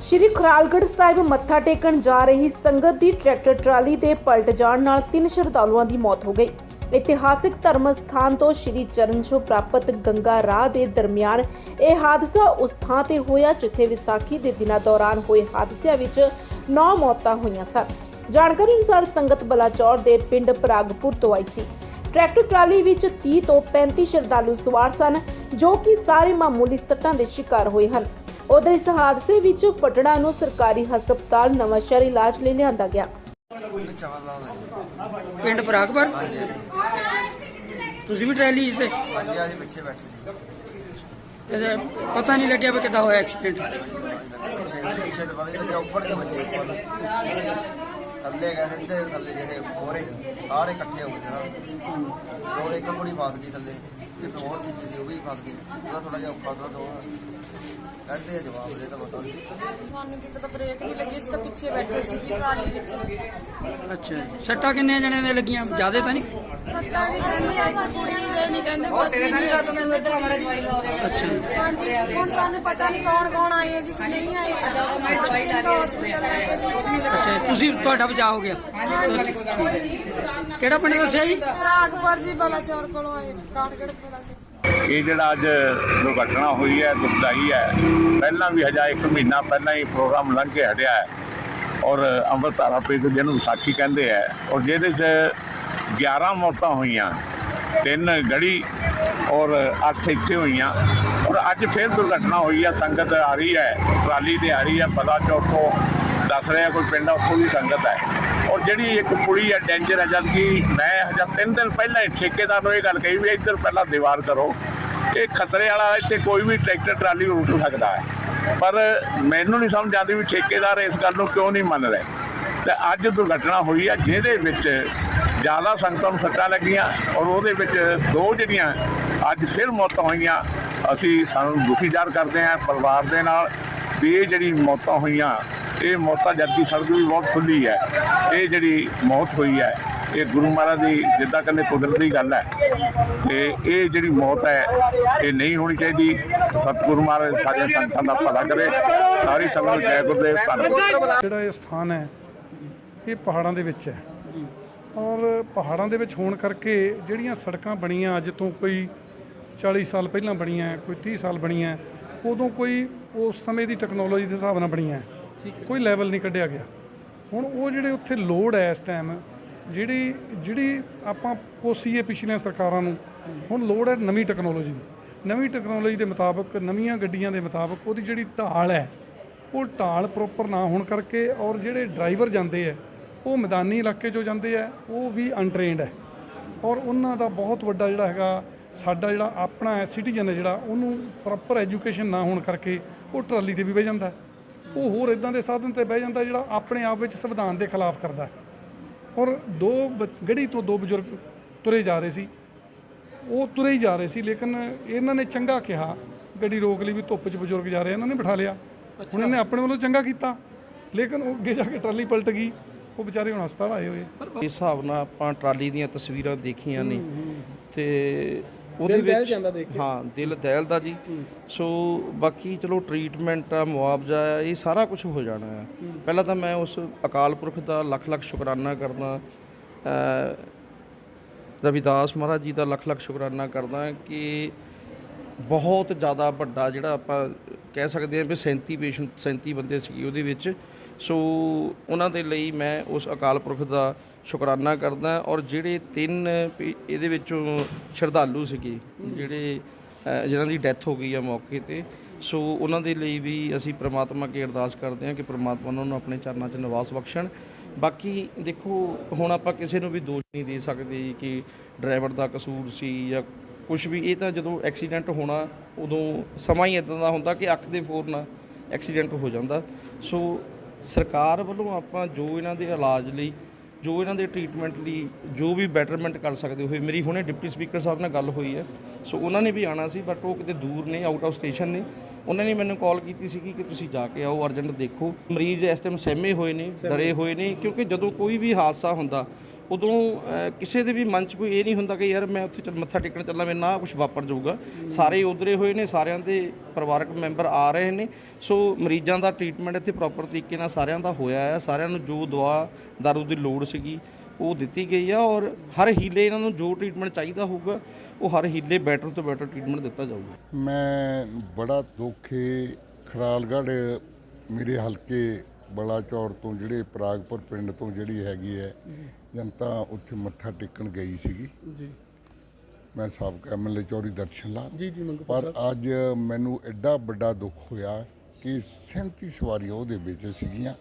ਸ਼੍ਰੀ ਖਰਾਲਗੜ੍ਹ ਸਾਹਿਬ ਮੱਥਾ ਟੇਕਣ ਜਾ ਰਹੀ ਸੰਗਤ ਦੀ ਟਰੈਕਟਰ ਟਰਾਲੀ ਦੇ ਪਲਟ ਜਾਣ ਨਾਲ ਤਿੰਨ ਸ਼ਰਧਾਲੂਆਂ ਦੀ ਮੌਤ ਹੋ ਗਈ। ਇਤਿਹਾਸਿਕ ਧਰਮ ਸਥਾਨ ਤੋਂ ਸ਼੍ਰੀ ਚਰਨ ਛੋਹ ਪ੍ਰਾਪਤ ਗੰਗਾ ਰਾਹ ਦੇ ਦਰਮਿਆਨ ਇਹ ਹਾਦਸਾ ਉਸ ਥਾਂ ਤੇ ਹੋਇਆ ਜਿੱਥੇ ਵਿਸਾਖੀ ਦੇ ਦਿਨਾਂ ਦੌਰਾਨ ਹੋਏ ਹਾਦਸਿਆਂ ਵਿੱਚ 9 ਮੌਤਾਂ ਹੋਈਆਂ ਸਨ। ਜਾਣਕਾਰੀ ਅਨੁਸਾਰ ਸੰਗਤ ਬਲਾਚੌਰ ਦੇ ਪਿੰਡ ਪ੍ਰਾਗਪੁਰ ਤੋਂ ਆਈ ਸੀ। ਟਰੈਕਟਰ ਟਰਾਲੀ ਵਿੱਚ 30 ਤੋਂ 35 ਸ਼ਰਧਾਲੂ ਸਵਾਰ ਸਨ, ਜੋ ਕਿ ਸਾਰੇ ਮਾਮੂਲੀ ਸੱਟਾਂ ਦੇ ਸ਼ਿਕਾਰ ਹੋਏ ਹਨ। ਉਧਰ ਇਸ ਹਾਦਸੇ ਵਿੱਚ ਫਟੜਾ ਨੂੰ ਸਰਕਾਰੀ ਹਸਪਤਾਲ ਨਵਾਂਸ਼ਹਿਰ ਇਲਾਜ ਲਈ ਲਿਆਂਦਾ ਗਿਆ। ਚਾਵਲ ਪਿੰਡ ਪ੍ਰਾਗਪੁਰ? ਹਾਂਜੀ ਤੁਸੀਂ ਵੀ ਟਰੈਲੀ 'ਚ ਤੇ? ਹਾਂਜੀ ਅਸੀਂ ਪਿੱਛੇ ਬੈਠੇ ਸੀ। ਇਹਦਾ ਪਤਾ ਨਹੀਂ ਲੱਗਿਆ ਵੀ ਕਿੱਦਾਂ ਹੋਇਆ ਐਕਸੀਡੈਂਟ। ਪਿੱਛੇ ਪਿੱਛੇ ਤੇ ਪਤਾ ਨਹੀਂ ਲੱਗਿਆ ਉੱਪਰ ਕੇ ਵੱਜੇ ਉੱਪਰ ਥੱਲੇ ਗਏ ਸਿੱਧੇ ਥੱਲੇ ਜਿਹੜੇ ਮੋਰੇ ਸਾਰੇ ਇਕੱਠੇ ਹੋ ਗਏ ਜਰਾ ਉਹ ਇੱਕ ਕੁੜੀ ਫਸ ਗਈ ਥੱਲੇ ਇੱਕ ਹੋਰ ਦੀ ਸੀ ਉਹ ਵੀ ਫਸ ਗਈ। ਉਹਦਾ ਥੋੜਾ ਜਿਹਾ ਔਖਾ ਤੋਂ ਕਹਿੰਦੇ ਆ ਜਵਾਬ ਦੇ ਤਾਂ ਪਤਾ ਨਹੀਂ ਸਾਨੂੰ ਕਿਤੇ ਤਾਂ ਬ੍ਰੇਕ ਨਹੀਂ ਲੱਗੀ ਇਸ ਤਾਂ ਪਿੱਛੇ ਬੈਠੇ ਸੀ ਜੀ ਟਰਾਲੀ ਵਿੱਚ। ਅੱਛਾ ਜੀ। ਸੱਟਾਂ ਕਿੰਨੇ ਜਣਿਆਂ ਦੇ ਲੱਗੀਆਂ? ਜ਼ਿਆਦਾ ਤਾਂ ਨਹੀਂ? ਫੱਟਾ ਵੀ ਕਹਿੰਦੀ ਆ ਕਿ ਕੁੜੀ ਦੇ ਨਹੀਂ ਕਹਿੰਦੇ ਬਹੁਤ ਨਹੀਂ ਗਾ ਤਾਂ ਕਹਿੰਦੇ ਅੱਛਾ ਜੀ। ਹਾਂਜੀ ਹੁਣ ਸਾਨੂੰ ਪਤਾ ਨਹੀਂ ਕੌਣ ਕੌਣ ਆਏ ਆ ਜੀ ਕਿ ਨਹੀਂ ਆਏ। ਤਿੰਨ ਤਾਂ ਹਸਪੀਟਲ ਲੈ ਕੇ ਜੀ। ਅੱਛਾ ਜੀ। ਤੁਸੀਂ ਤੁਹਾਡਾ ਬਚਾਅ ਹੋ ਗਿਆ। ਕਿਹੜਾ ਪਿੰਡ ਦੱਸਿਆ ਜੀ? ਰਾਗਪੁਰ ਜੀ ਬਲਾਚੌਰ ਕੋਲੋਂ ਆਏ। ਕਾਠਗੜ੍ਹ ਕੋਲੋਂ ਸੀ ਇਹ ਜਿਹੜਾ ਅੱਜ ਦੁਰਘਟਨਾ ਹੋਈ ਹੈ, ਦੁਖਦਾਈ ਹੈ, ਪਹਿਲਾਂ ਵੀ ਹਜਾ ਇੱਕ ਮਹੀਨਾ ਪਹਿਲਾਂ ਹੀ ਪ੍ਰੋਗਰਾਮ ਲੰਘ ਕੇ ਹਟਿਆ ਹੈ ਔਰ ਅੰਮ੍ਰਿਤਧਾਰਾ ਪ੍ਰੀਤ ਜਿਹਨੂੰ ਵਿਸਾਖੀ ਕਹਿੰਦੇ ਹੈ ਔਰ ਜਿਹਦੇ 'ਚ 11 ਮੌਤਾਂ ਹੋਈਆਂ, ਤਿੰਨ ਗੜੀ ਔਰ ਅੱਠ ਇੱਥੇ ਹੋਈਆਂ ਔਰ ਅੱਜ ਫਿਰ ਦੁਰਘਟਨਾ ਹੋਈ ਹੈ, ਸੰਗਤ ਆ ਰਹੀ ਹੈ, ਟਰਾਲੀ ਤੇ ਆ ਰਹੀ ਹੈ, ਪਤਾ ਚੌਥੋਂ ਦੱਸ ਰਿਹਾ ਕੋਈ ਪਿੰਡ ਉੱਥੋਂ ਦੀ ਸੰਗਤ ਹੈ ਔਰ ਜਿਹੜੀ ਇੱਕ ਕੁੜੀ ਹੈ ਡੇਂਜਰ ਹੈ ਜਦ ਕਿ ਮੈਂ ਹਜਾ ਤਿੰਨ ਦਿਨ ਪਹਿਲਾਂ ਠੇਕੇਦਾਰ ਨੂੰ ਇਹ ਗੱਲ ਕਹੀ ਵੀ ਇੱਧਰ ਪਹਿਲਾਂ ਦੀਵਾਰ ਕਰੋ ਇਹ ਖਤਰੇ ਵਾਲਾ ਇੱਥੇ ਕੋਈ ਵੀ ਟਰੈਕਟਰ, ਟਰਾਲੀ ਰੁਕ ਸਕਦਾ ਹੈ। ਪਰ ਮੈਨੂੰ ਨਹੀਂ ਸਮਝ ਆਉਂਦੀ ਵੀ ਠੇਕੇਦਾਰ ਇਸ ਗੱਲ ਨੂੰ ਕਿਉਂ ਨਹੀਂ ਮੰਨ ਰਹੇ। ਤੇ ਅੱਜ ਦੁਰਘਟਨਾ ਹੋਈ ਹੈ, ਜਿਹਦੇ ਵਿੱਚ ਜ਼ਿਆਦਾ ਸੰਗਤਾਂ ਨੂੰ ਸੱਟਾਂ ਲੱਗੀਆਂ ਔਰ ਉਹਦੇ ਵਿੱਚ ਦੋ ਜਿਹੜੀਆਂ ਅੱਜ ਫਿਰ ਮੌਤਾਂ ਹੋਈਆਂ, ਅਸੀਂ ਸਾਨੂੰ ਦੁਖੀ ਜ਼ਾਹਰ ਕਰਦੇ ਹਾਂ ਪਰਿਵਾਰ ਦੇ ਨਾਲ ਵੀ ਇਹ ਜਿਹੜੀ ਮੌਤਾਂ ਹੋਈਆਂ, ਇਹ ਮੌਤਾਂ ਜਦਕਿ ਸੜਕ ਵੀ ਬਹੁਤ ਖੁੱਲੀ ਹੈ, ਇਹ ਜਿਹੜੀ ਮੌਤ ਹੋਈ ਹੈ ਇਹ ਗੁਰੂ ਮਹਾਰਾਜ ਦੀ ਜਿੱਦਾਂ ਕਹਿੰਦੇ ਕੁਦਰਤੀ ਗੱਲ ਹੈ। ਤੇ ਇਹ ਜਿਹੜੀ ਮੌਤ ਹੈ ਇਹ ਨਹੀਂ ਹੋਣੀ ਚਾਹੀਦੀ। ਸਤਿਗੁਰੂ ਮਹਾਰਾਜ ਸਾਰੀਆਂ ਸੰਗਤਾਂ ਦਾ ਭਲਾ ਕਰੇ। ਸਾਰੀ ਸੰਗਤ ਨੂੰ ਜੈ ਗੁਰਦੇਵ ਧੰਨਵਾਦ। ਜਿਹੜਾ ਇਹ ਸਥਾਨ ਹੈ ਇਹ ਪਹਾੜਾਂ ਦੇ ਵਿੱਚ ਹੈ। ਔਰ ਪਹਾੜਾਂ ਦੇ ਵਿੱਚ ਹੋਣ ਕਰਕੇ ਜਿਹੜੀਆਂ ਸੜਕਾਂ ਬਣੀਆਂ ਅੱਜ ਤੋਂ ਕੋਈ 40 ਸਾਲ ਪਹਿਲਾਂ ਬਣੀਆਂ ਕੋਈ 30 ਸਾਲ ਬਣੀਆਂ ਉਦੋਂ ਕੋਈ ਉਸ ਸਮੇਂ ਦੀ ਟੈਕਨੋਲੋਜੀ ਦੇ ਹਿਸਾਬ ਨਾਲ ਬਣੀਆਂ। ਕੋਈ ਲੈਵਲ ਨਹੀਂ ਕੱਢਿਆ ਗਿਆ। ਹੁਣ ਉਹ ਜਿਹੜੇ ਉੱਥੇ ਲੋਡ ਹੈ ਇਸ ਟਾਈਮ ਜਿਹੜੀ ਜਿਹੜੀ ਆਪਾਂ ਕੋਸੀਏ ਪਿਛਲੀਆਂ ਸਰਕਾਰਾਂ ਨੂੰ, ਹੁਣ ਲੋੜ ਹੈ ਨਵੀਂ ਟੈਕਨੋਲੋਜੀ ਦੀ। ਨਵੀਂ ਟੈਕਨੋਲੋਜੀ ਦੇ ਮੁਤਾਬਕ, ਨਵੀਆਂ ਗੱਡੀਆਂ ਦੇ ਮੁਤਾਬਕ ਉਹਦੀ ਜਿਹੜੀ ਢਾਲ ਹੈ, ਉਹ ਢਾਲ ਪ੍ਰੋਪਰ ਨਾ ਹੋਣ ਕਰਕੇ ਔਰ ਜਿਹੜੇ ਡਰਾਈਵਰ ਜਾਂਦੇ ਆ ਉਹ ਮੈਦਾਨੀ ਇਲਾਕੇ 'ਚੋਂ ਜਾਂਦੇ ਆ ਉਹ ਵੀ ਅਨਟ੍ਰੇਨਡ ਹੈ। ਔਰ ਉਹਨਾਂ ਦਾ ਬਹੁਤ ਵੱਡਾ ਜਿਹੜਾ ਹੈਗਾ, ਸਾਡਾ ਜਿਹੜਾ ਆਪਣਾ ਹੈ ਸਿਟੀਜ਼ਨ ਹੈ ਜਿਹੜਾ, ਉਹਨੂੰ ਪ੍ਰੋਪਰ ਐਜੂਕੇਸ਼ਨ ਨਾ ਹੋਣ ਕਰਕੇ ਉਹ ਟਰਾਲੀ ਤੇ ਵੀ ਬਹਿ ਜਾਂਦਾ ਉਹ ਹੋਰ ਇਦਾਂ ਦੇ ਸਾਧਨ ਤੇ ਬਹਿ ਜਾਂਦਾ ਜਿਹੜਾ ਆਪਣੇ ਆਪ ਵਿੱਚ ਸੰਵਿਧਾਨ ਦੇ ਖਿਲਾਫ ਕਰਦਾ ਹੈ। ਔਰ ਦੋ ਬ- ਗੜੀ ਤੋਂ ਦੋ ਬਜ਼ੁਰਗ ਤੁਰੇ ਜਾ ਰਹੇ ਸੀ। ਉਹ ਤੁਰੇ ਹੀ ਜਾ ਰਹੇ ਸੀ ਲੇਕਿਨ ਇਹਨਾਂ ਨੇ ਚੰਗਾ ਕਿਹਾ। ਗੱਡੀ ਰੋਕ ਲਈ ਵੀ ਧੁੱਪ 'ਚ ਬਜ਼ੁਰਗ ਜਾ ਰਹੇ ਇਹਨਾਂ ਨੇ ਬਿਠਾ ਲਿਆ। ਹੁਣ ਇਹਨੇ ਆਪਣੇ ਵੱਲੋਂ ਚੰਗਾ ਕੀਤਾ। ਲੇਕਿਨ ਉਹ ਅੱਗੇ ਜਾ ਕੇ ਟਰਾਲੀ ਪਲਟ ਗਈ। ਉਹ ਵਿਚਾਰੇ ਹੁਣ ਹਸਪਤਾਲ ਆਏ ਹੋਏ। ਇਸ ਹਿਸਾਬ ਨਾਲ ਆਪਾਂ ਟਰਾਲੀ ਦੀਆਂ ਤਸਵੀਰਾਂ ਦੇਖੀਆਂ ਨੇ ਤੇ ਉਹਦੇ ਵਿੱਚ ਹਾਂ ਦਿਲ ਦਹਿਲਦਾ ਜੀ। ਸੋ ਬਾਕੀ ਚਲੋ ਟ੍ਰੀਟਮੈਂਟ ਆ ਮੁਆਵਜ਼ਾ ਆ ਇਹ ਸਾਰਾ ਕੁਝ ਹੋ ਜਾਣਾ ਹੈ। ਪਹਿਲਾਂ ਤਾਂ ਮੈਂ ਉਸ ਅਕਾਲ ਪੁਰਖ ਦਾ ਲੱਖ ਲੱਖ ਸ਼ੁਕਰਾਨਾ ਕਰਦਾ ਰਵਿਦਾਸ ਮਹਾਰਾਜ ਜੀ ਦਾ ਲੱਖ ਲੱਖ ਸ਼ੁਕਰਾਨਾ ਕਰਦਾ ਕਿ ਬਹੁਤ ਜ਼ਿਆਦਾ ਵੱਡਾ ਜਿਹੜਾ ਆਪਾਂ ਕਹਿ ਸਕਦੇ ਹਾਂ ਵੀ 37 ਪੇਸ਼ੈਂਟ 37 ਬੰਦੇ ਸੀ ਉਹਦੇ ਵਿੱਚ। ਸੋ ਉਹਨਾਂ ਦੇ ਲਈ ਮੈਂ ਉਸ ਅਕਾਲ ਪੁਰਖ ਦਾ ਸ਼ੁਕਰਾਨਾ ਕਰਦਾ ਔਰ ਜਿਹੜੇ ਤਿੰਨ ਪੇ- ਇਹਦੇ ਵਿੱਚੋਂ ਸ਼ਰਧਾਲੂ ਸੀਗੇ ਜਿਹੜੇ ਅ, ਜਿਨ੍ਹਾਂ ਦੀ ਡੈਥ ਹੋ ਗਈ ਆ ਮੌਕੇ ਤੇ ਸੋ ਉਹਨਾਂ ਦੇ ਲਈ ਵੀ ਅਸੀਂ ਪ੍ਰਮਾਤਮਾ ਅੱਗੇ ਅਰਦਾਸ ਕਰਦੇ ਹਾਂ ਕਿ ਪ੍ਰਮਾਤਮਾ ਉਹਨਾਂ ਨੂੰ ਆਪਣੇ ਚਰਨਾਂ 'ਚ ਨਿਵਾਸ ਬਖਸ਼ਣ। ਬਾਕੀ ਦੇਖੋ ਹੁਣ ਆਪਾਂ ਕਿਸੇ ਨੂੰ ਵੀ ਦੋਸ਼ ਨਹੀਂ ਦੇ ਸਕਦੇ ਕਿ ਡਰਾਈਵਰ ਦਾ ਕਸੂਰ ਸੀ ਜਾਂ ਕੁਝ ਵੀ ਇਹ ਤਾਂ ਜਦੋਂ ਐਕਸੀਡੈਂਟ ਹੋਣਾ ਉਦੋਂ ਸਮਾਂ ਹੀ ਇਦਾਂ ਦਾ ਹੁੰਦਾ ਕਿ ਅੱਖ ਦੇ ਫੋਰ ਨਾਲ ਐਕਸੀਡੈਂਟ ਹੋ ਜਾਂਦਾ। ਸੋ ਸਰਕਾਰ ਵੱਲੋਂ ਆਪਾਂ ਜੋ ਇਹਨਾਂ ਦੇ ਇਲਾਜ ਲਈ, ਜੋ ਇਹਨਾਂ ਦੇ ਟ੍ਰੀਟਮੈਂਟ ਲਈ, ਜੋ ਵੀ ਬੈਟਰਮੈਂਟ ਕਰ ਸਕਦੇ ਹੋਏ, ਮੇਰੀ ਹੁਣੇ ਡਿਪਟੀ ਸਪੀਕਰ ਸਾਹਿਬ ਨਾਲ ਗੱਲ ਹੋਈ ਹੈ। ਸੋ ਉਹਨਾਂ ਨੇ ਵੀ ਆਣਾ ਸੀ ਬਟ ਉਹ ਕਿਤੇ ਦੂਰ ਨੇ ਆਊਟ ਆਫ ਸਟੇਸ਼ਨ ਨੇ। ਉਹਨਾਂ ਨੇ ਮੈਨੂੰ ਕਾਲ ਕੀਤੀ ਸੀ ਕਿ ਤੁਸੀਂ ਜਾ ਕੇ ਆਓ ਅਰਜੈਂਟ ਦੇਖੋ। ਮਰੀਜ਼ ਇਸ ਟਾਈਮ ਸਹਿਮੇ ਹੋਏ ਨੇ, ਡਰੇ ਹੋਏ ਨੇ, ਕਿਉਂਕਿ ਜਦੋਂ ਕੋਈ ਵੀ ਹਾਦਸਾ ਹੁੰਦਾ ਉਦੋਂ ਕਿਸੇ ਦੇ ਵੀ ਮਨ 'ਚ ਕੋਈ ਇਹ ਨਹੀਂ ਹੁੰਦਾ ਕਿ ਯਾਰ ਮੈਂ ਉੱਥੇ ਚੱਲ, ਮੱਥਾ ਟੇਕਣ ਚੱਲਾਂ, ਮੇਰੇ ਨਾਲ ਕੁਝ ਵਾਪਰ ਜਾਊਗਾ। ਸਾਰੇ ਉਧਰੇ ਹੋਏ ਨੇ, ਸਾਰਿਆਂ ਦੇ ਪਰਿਵਾਰਕ ਮੈਂਬਰ ਆ ਰਹੇ ਨੇ। ਸੋ ਮਰੀਜ਼ਾਂ ਦਾ ਟ੍ਰੀਟਮੈਂਟ ਇੱਥੇ ਪ੍ਰੋਪਰ ਤਰੀਕੇ ਨਾਲ ਸਾਰਿਆਂ ਦਾ ਹੋਇਆ ਹੈ ਸਾਰਿਆਂ ਨੂੰ ਜੋ ਦਵਾ ਦਾਰੂ ਦੀ ਲੋੜ ਸੀਗੀ, ਉਹ ਦਿੱਤੀ ਗਈ ਆ ਔਰ ਹਰ ਹੀਲੇ ਇਹਨਾਂ ਨੂੰ ਜੋ ਟ੍ਰੀਟਮੈਂਟ ਚਾਹੀਦਾ ਹੋਊਗਾ, ਉਹ ਹਰ ਹੀਲੇ ਬੈਟਰ ਤੋਂ ਬੈਟਰ ਟ੍ਰੀਟਮੈਂਟ ਦਿੱਤਾ ਜਾਊਗਾ। ਮੈਂ ਬੜਾ ਦੁਖੇ ਖਰਾਲਗੜ੍ਹ ਮੇਰੇ ਹਲਕੇ ਬਲਾਚੌਰ ਤੋਂ, ਜਿਹੜੇ ਪ੍ਰਾਗਪੁਰ ਪਿੰਡ ਤੋਂ ਜਿਹੜੀ ਹੈਗੀ ਹੈ ਜਨਤਾ ਉੱਥੇ ਮੱਥਾ ਟੇਕਣ ਗਈ ਸੀਗੀ। ਜੀ। ਮੈਂ ਸਾਬਕਾ ਐਮਐਲਏ ਚੌਰੀ ਦਰਸ਼ਨ ਲਾਲ। ਜੀ ਜੀ ਮੰਗੂ ਪਰ ਅੱਜ ਮੈਨੂੰ ਐਡਾ ਵੱਡਾ ਦੁੱਖ ਹੋਇਆ ਕਿ 37 ਸਵਾਰੀਆਂ ਉਹਦੇ ਵਿੱਚ ਸੀਗੀਆਂ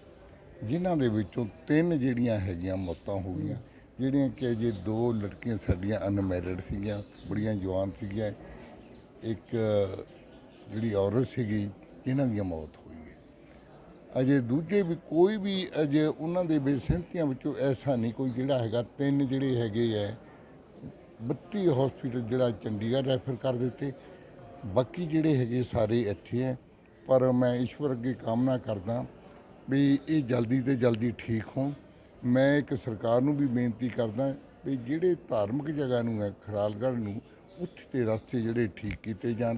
ਜਿਨ੍ਹਾਂ ਦੇ ਵਿੱਚੋਂ ਤਿੰਨ ਜਿਹੜੀਆਂ ਹੈਗੀਆਂ ਮੌਤਾਂ ਹੋ ਗਈਆਂ ਜਿਹੜੀਆਂ ਕਿ ਜੇ ਦੋ ਲੜਕੀਆਂ ਸਾਡੀਆਂ ਅਨਮੈਰਿਡ ਸੀਗੀਆਂ ਬੜੀਆਂ ਜਵਾਨ ਸੀਗੀਆਂ। ਇੱਕ ਜਿਹੜੀ ਔਰਤ ਸੀਗੀ ਜਿਨ੍ਹਾਂ ਦੀ ਮੌਤ ਹੋਈ। ਅਜੇ ਦੂਜੇ ਵੀ ਕੋਈ ਵੀ ਅਜੇ ਉਹਨਾਂ ਦੇ ਬੇਸਹਿਮਤੀਆਂ ਵਿੱਚੋਂ ਐਸਾ ਨਹੀਂ ਕੋਈ ਜਿਹੜਾ ਹੈਗਾ, ਤਿੰਨ ਜਿਹੜੇ ਹੈਗੇ ਹੈ 32 ਹਸਪੀਟਲ ਜਿਹੜਾ ਚੰਡੀਗੜ੍ਹ ਰੈਫਰ ਕਰ ਦਿੱਤੇ। ਬਾਕੀ ਜਿਹੜੇ ਹੈਗੇ ਸਾਰੇ ਇੱਥੇ ਹੈ ਪਰ ਮੈਂ ਈਸ਼ਵਰ ਅੱਗੇ ਕਾਮਨਾ ਕਰਦਾ ਵੀ ਇਹ ਜਲਦੀ ਤੇ ਜਲਦੀ ਠੀਕ ਹੋਣ। ਮੈਂ ਇੱਕ ਸਰਕਾਰ ਨੂੰ ਵੀ ਬੇਨਤੀ ਕਰਦਾ ਵੀ ਜਿਹੜੇ ਧਾਰਮਿਕ ਜਗ੍ਹਾ ਨੂੰ ਹੈ ਖਰਾਲਗੜ੍ਹ ਨੂੰ, ਉੱਥੇ ਦੇ ਰਸਤੇ ਜਿਹੜੇ ਠੀਕ ਕੀਤੇ ਜਾਣ।